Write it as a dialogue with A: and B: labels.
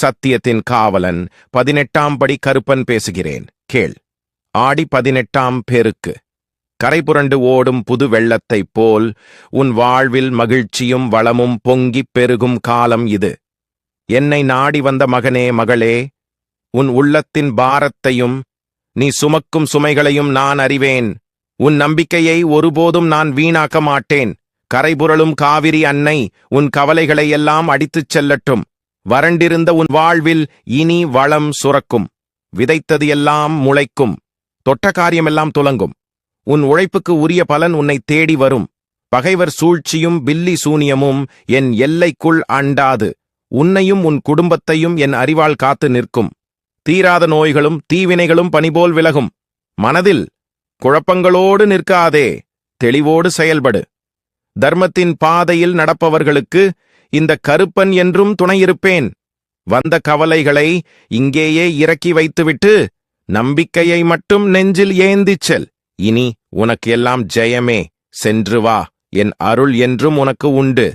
A: சத்தியத்தின் காவலன் பதினெட்டாம் படி கருப்பன் பேசுகிறேன். கேள். ஆடி பதினெட்டாம் பேருக்கு. கரைபுரண்டு ஓடும் புது வெள்ளத்தைப் போல் உன் வாழ்வில் மகிழ்ச்சியும் வளமும் பொங்கிப் பெருகும் காலம் இது. என்னை நாடி வந்த மகனே மகளே உன் உள்ளத்தின் பாரத்தையும் நீ சுமக்கும் சுமைகளையும் நான் அறிவேன். உன் நம்பிக்கையை ஒருபோதும் நான் வீணாக்க மாட்டேன். கரைபுரளும் காவிரி அன்னை உன் கவலைகளை எல்லாம் அடித்துச் செல்லட்டும். வறண்டிருந்த உன் வாழ்வில் இனி வளம் சுரக்கும். விதைத்தது எல்லாம் முளைக்கும். தொட்ட காரியமெல்லாம் துலங்கும். உன் உழைப்புக்கு உரிய பலன் உன்னை தேடி வரும். பகைவர் சூழ்ச்சியும் பில்லி சூனியமும் என் எல்லைக்குள் அண்டாது. உன்னையும் உன் குடும்பத்தையும் என் அறிவால் காத்து நிற்கும். தீராத நோய்களும் தீவினைகளும் பணிபோல் விலகும். மனதில் குழப்பங்களோடு நிற்காதே. தெளிவோடு செயல்படு. தர்மத்தின் பாதையில் நடப்பவர்களுக்கு இந்த கருப்பன் என்றும் துணையிருப்பேன். வந்த கவலைகளை இங்கேயே இறக்கி வைத்துவிட்டு நம்பிக்கையை மட்டும் நெஞ்சில் ஏந்திச் செல். இனி உனக்கு எல்லாம் ஜெயமே. சென்று வா. என் அருள் என்றும் உனக்கு உண்டு.